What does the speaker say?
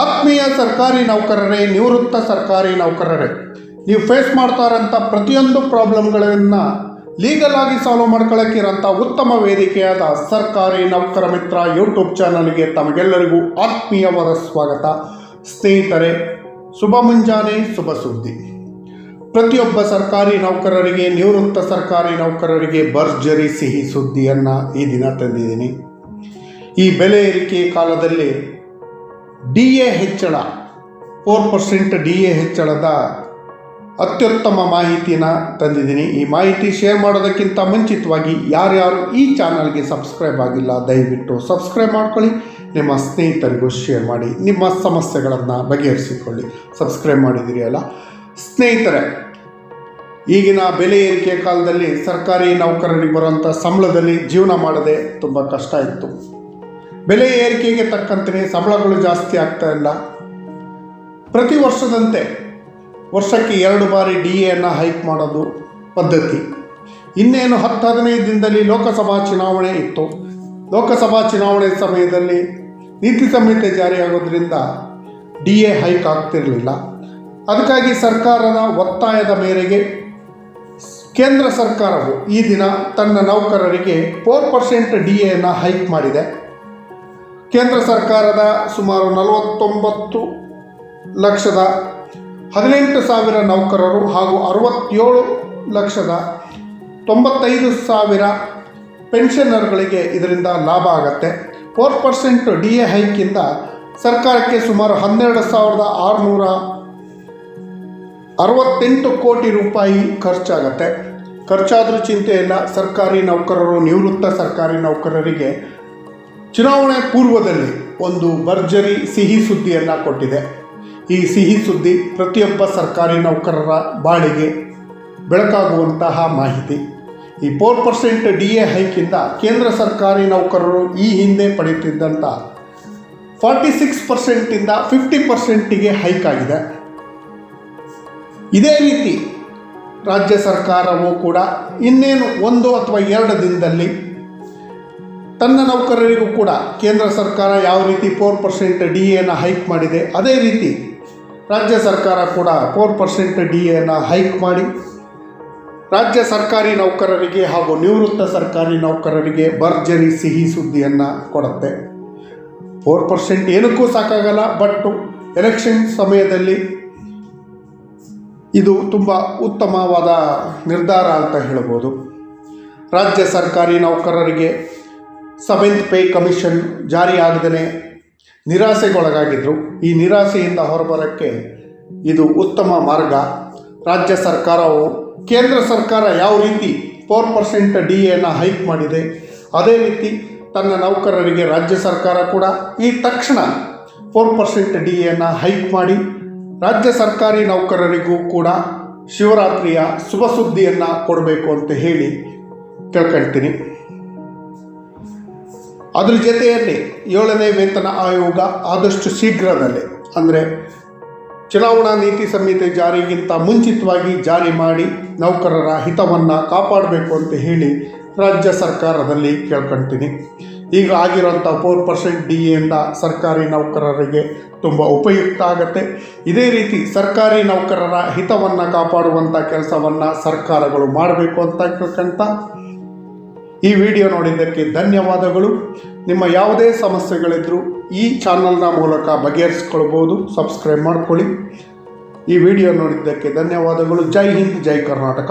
ಆತ್ಮೀಯ ಸರ್ಕಾರಿ ನೌಕರರೇ, ನಿವೃತ್ತ ಸರ್ಕಾರಿ ನೌಕರರೇ, ನೀವು ಫೇಸ್ ಮಾಡ್ತಾ ಇರೋಂಥ ಪ್ರತಿಯೊಂದು ಪ್ರಾಬ್ಲಮ್ಗಳನ್ನು ಲೀಗಲ್ ಆಗಿ ಸಾಲ್ವ್ ಮಾಡ್ಕೊಳ್ಳೋಕ್ಕಿರೋಂಥ ಉತ್ತಮ ವೇದಿಕೆಯಾದ ಸರ್ಕಾರಿ ನೌಕರ ಮಿತ್ರ ಯೂಟ್ಯೂಬ್ ಚಾನಲ್ಗೆ ತಮಗೆಲ್ಲರಿಗೂ ಆತ್ಮೀಯವಾದ ಸ್ವಾಗತ. ಸ್ನೇಹಿತರೆ, ಶುಭ ಮುಂಜಾನೆ, ಶುಭ ಸುದ್ದಿ. ಪ್ರತಿಯೊಬ್ಬ ಸರ್ಕಾರಿ ನೌಕರರಿಗೆ, ನಿವೃತ್ತ ಸರ್ಕಾರಿ ನೌಕರರಿಗೆ ಭರ್ಜರಿ ಸಿಹಿ ಸುದ್ದಿಯನ್ನು ಈ ದಿನ ತಂದಿದ್ದೀನಿ. ಈ ಬೆಲೆ ಏರಿಕೆ ಕಾಲದಲ್ಲಿ ಡಿ ಎ ಹೆಚ್ಚಳ, ಫೋರ್ ಪರ್ಸೆಂಟ್ ಡಿ ಎ ಹೆಚ್ಚಳದ ಅತ್ಯುತ್ತಮ ಮಾಹಿತಿನ ತಂದಿದ್ದೀನಿ. ಈ ಮಾಹಿತಿ ಶೇರ್ ಮಾಡೋದಕ್ಕಿಂತ ಮುಂಚಿತವಾಗಿ ಯಾರ್ಯಾರು ಈ ಚಾನಲ್ಗೆ ಸಬ್ಸ್ಕ್ರೈಬ್ ಆಗಿಲ್ಲ, ದಯವಿಟ್ಟು ಸಬ್ಸ್ಕ್ರೈಬ್ ಮಾಡ್ಕೊಳ್ಳಿ. ನಿಮ್ಮ ಸ್ನೇಹಿತರಿಗೂ ಶೇರ್ ಮಾಡಿ, ನಿಮ್ಮ ಸಮಸ್ಯೆಗಳನ್ನು ಬಗೆಹರಿಸಿಕೊಳ್ಳಿ. ಸಬ್ಸ್ಕ್ರೈಬ್ ಮಾಡಿದ್ದೀರಿ ಅಲ್ಲ? ಸ್ನೇಹಿತರೆ, ಈಗಿನ ಬೆಲೆ ಏರಿಕೆ ಕಾಲದಲ್ಲಿ ಸರ್ಕಾರಿ ನೌಕರರಿಗೆ ಬರುವಂಥ ಸಂಬಳದಲ್ಲಿ ಜೀವನ ಮಾಡದೆ ತುಂಬ ಕಷ್ಟ ಇತ್ತು. ಬೆಲೆ ಏರಿಕೆಗೆ ತಕ್ಕಂತೆ ಸಂಬಳಗಳು ಜಾಸ್ತಿ ಆಗ್ತಾ ಇಲ್ಲ. ಪ್ರತಿ ವರ್ಷದಂತೆ ವರ್ಷಕ್ಕೆ ಎರಡು ಬಾರಿ ಡಿ ಎನ್ನು ಹೈಕ್ ಮಾಡೋದು ಪದ್ಧತಿ. ಇನ್ನೇನು ಹತ್ತು ಹದಿನೈದು ದಿನದಲ್ಲಿ ಲೋಕಸಭಾ ಚುನಾವಣೆ ಇತ್ತು. ಲೋಕಸಭಾ ಚುನಾವಣೆ ಸಮಯದಲ್ಲಿ ನೀತಿ ಸಂಹಿತೆ ಜಾರಿಯಾಗೋದ್ರಿಂದ ಡಿ ಎ ಹೈಕ್ ಆಗ್ತಿರಲಿಲ್ಲ. ಅದಕ್ಕಾಗಿ ಸರ್ಕಾರದ ಒತ್ತಾಯದ ಮೇರೆಗೆ ಕೇಂದ್ರ ಸರ್ಕಾರವು ಈ ದಿನ ತನ್ನ ನೌಕರರಿಗೆ ಫೋರ್ ಪರ್ಸೆಂಟ್ ಡಿ ಎನ್ನು ಹೈಕ್ ಮಾಡಿದೆ. ಕೇಂದ್ರ ಸರ್ಕಾರದ ಸುಮಾರು ನಲವತ್ತೊಂಬತ್ತು ಲಕ್ಷದ ಹದಿನೆಂಟು ಸಾವಿರ ನೌಕರರು ಹಾಗೂ ಅರವತ್ತೇಳು ಲಕ್ಷದ ತೊಂಬತ್ತೈದು ಸಾವಿರ ಪೆನ್ಷನರ್ಗಳಿಗೆ ಇದರಿಂದ ಲಾಭ ಆಗತ್ತೆ. ಫೋರ್ ಪರ್ಸೆಂಟ್ ಡಿ ಎ ಹೈಕಿಂದ ಸರ್ಕಾರಕ್ಕೆ ಸುಮಾರು ಹನ್ನೆರಡು ಸಾವಿರದ ಆರುನೂರ ಅರವತ್ತೆಂಟು ಕೋಟಿ ರೂಪಾಯಿ ಖರ್ಚಾಗತ್ತೆ. ಖರ್ಚಾದರೂ ಚಿಂತೆ ಇಲ್ಲ ಸರ್ಕಾರಿ ನೌಕರರು, ನಿವೃತ್ತ ಸರ್ಕಾರಿ ನೌಕರರಿಗೆ ಚುನಾವಣೆ ಪೂರ್ವದಲ್ಲಿ ಒಂದು ಭರ್ಜರಿ ಸಿಹಿ ಸುದ್ದಿಯನ್ನು ಕೊಟ್ಟಿದೆ. ಈ ಸಿಹಿ ಸುದ್ದಿ ಪ್ರತಿಯೊಬ್ಬ ಸರ್ಕಾರಿ ನೌಕರರ ಬಾಳಿಗೆ ಬೆಳಕಾಗುವಂತಹ ಮಾಹಿತಿ. ಈ ಫೋರ್ ಪರ್ಸೆಂಟ್ ಡಿ ಎ ಹೈಕಿಂದ ಕೇಂದ್ರ ಸರ್ಕಾರಿ ನೌಕರರು ಈ ಹಿಂದೆ ಪಡೆಯುತ್ತಿದ್ದಂಥ ಫಾರ್ಟಿ ಸಿಕ್ಸ್ ಪರ್ಸೆಂಟಿಂದ ಫಿಫ್ಟಿ ಪರ್ಸೆಂಟಿಗೆ ಹೈಕ್ ಆಗಿದೆ. ಇದೇ ರೀತಿ ರಾಜ್ಯ ಸರ್ಕಾರವು ಕೂಡ ಇನ್ನೇನು ಒಂದು ಅಥವಾ ಎರಡು ದಿನದಲ್ಲಿ ತನ್ನ ನೌಕರರಿಗೂ ಕೂಡ ಕೇಂದ್ರ ಸರ್ಕಾರ ಯಾವ ರೀತಿ ಫೋರ್ ಪರ್ಸೆಂಟ್ ಡಿ ಎನ ಹೈಕ್ ಮಾಡಿದೆ, ಅದೇ ರೀತಿ ರಾಜ್ಯ ಸರ್ಕಾರ ಕೂಡ ಫೋರ್ ಪರ್ಸೆಂಟ್ ಡಿ ಎನ ಹೈಕ್ ಮಾಡಿ, ರಾಜ್ಯ ಸರ್ಕಾರಿ ನೌಕರರಿಗೆ ಹಾಗೂ ನಿವೃತ್ತ ಸರ್ಕಾರಿ ನೌಕರರಿಗೆ ಭರ್ಜರಿ ಸಿಹಿ ಸುದ್ದಿಯನ್ನು ಕೊಡುತ್ತೆ. ಫೋರ್ ಪರ್ಸೆಂಟ್ ಏನಕ್ಕೂ ಸಾಕಾಗಲ್ಲ ಬಟ್ ಎಲೆಕ್ಷನ್ ಸಮಯದಲ್ಲಿ ಇದು ತುಂಬ ಉತ್ತಮವಾದ ನಿರ್ಧಾರ ಅಂತ ಹೇಳ್ಬೋದು. ರಾಜ್ಯ ಸರ್ಕಾರಿ ನೌಕರರಿಗೆ ಸೆವೆಂತ್ ಪೇ ಕಮಿಷನ್ ಜಾರಿ ಆಗದೇ ನಿರಾಸೆಗೊಳಗಾಗಿದ್ದರು ಈ ನಿರಾಸೆಯಿಂದ ಹೊರಬರೋಕ್ಕೆ ಇದು ಉತ್ತಮ ಮಾರ್ಗ. ರಾಜ್ಯ ಸರ್ಕಾರವು ಕೇಂದ್ರ ಸರ್ಕಾರ ಯಾವ ರೀತಿ ಫೋರ್ ಪರ್ಸೆಂಟ್ ಡಿ ಎನ ಹೈಕ್ ಮಾಡಿದೆ, ಅದೇ ರೀತಿ ತನ್ನ ನೌಕರರಿಗೆ ರಾಜ್ಯ ಸರ್ಕಾರ ಕೂಡ ಈ ತಕ್ಷಣ ಫೋರ್ ಪರ್ಸೆಂಟ್ ಡಿ ಎನ ಹೈಕ್ ಮಾಡಿ, ರಾಜ್ಯ ಸರ್ಕಾರಿ ನೌಕರರಿಗೂ ಕೂಡ ಶಿವರಾತ್ರಿಯ ಶುಭ ಸುದ್ದಿಯನ್ನು ಕೊಡಬೇಕು ಅಂತ ಹೇಳಿ ಕೇಳ್ಕೊಳ್ತೀನಿ. ಅದ್ರ ಜೊತೆಯಲ್ಲಿ ಏಳನೇ ವೇತನ ಆಯೋಗ ಆದಷ್ಟು ಶೀಘ್ರದಲ್ಲೇ, ಅಂದರೆ ಚುನಾವಣಾ ನೀತಿ ಸಂಹಿತೆ ಜಾರಿಗಿಂತ ಮುಂಚಿತವಾಗಿ ಜಾರಿ ಮಾಡಿ ನೌಕರರ ಹಿತವನ್ನು ಕಾಪಾಡಬೇಕು ಅಂತ ಹೇಳಿ ರಾಜ್ಯ ಸರ್ಕಾರದಲ್ಲಿ ಕೇಳ್ಕೊಳ್ತೀನಿ ಈಗ ಆಗಿರೋಂಥ ಫೋರ್ ಪರ್ಸೆಂಟ್ ಡಿ ಎಯಿಂದ ಸರ್ಕಾರಿ ನೌಕರರಿಗೆ ತುಂಬ ಉಪಯುಕ್ತ ಆಗುತ್ತೆ. ಇದೇ ರೀತಿ ಸರ್ಕಾರಿ ನೌಕರರ ಹಿತವನ್ನು ಕಾಪಾಡುವಂಥ ಕೆಲಸವನ್ನು ಸರ್ಕಾರಗಳು ಮಾಡಬೇಕು ಅಂತ ಕೇಳ್ಕೊಂತ ಈ ವಿಡಿಯೋ ನೋಡಿದ್ದಕ್ಕೆ ಧನ್ಯವಾದಗಳು. ನಿಮ್ಮ ಯಾವುದೇ ಸಮಸ್ಯೆಗಳಿದ್ದರೂ ಈ ಚಾನಲ್ನ ಮೂಲಕ ಬಗೆಹರಿಸ್ಕೊಳ್ಬೋದು ಸಬ್ಸ್ಕ್ರೈಬ್ ಮಾಡ್ಕೊಳ್ಳಿ. ಈ ವಿಡಿಯೋ ನೋಡಿದ್ದಕ್ಕೆ ಧನ್ಯವಾದಗಳು. ಜೈ ಹಿಂದ್, ಜೈ ಕರ್ನಾಟಕ.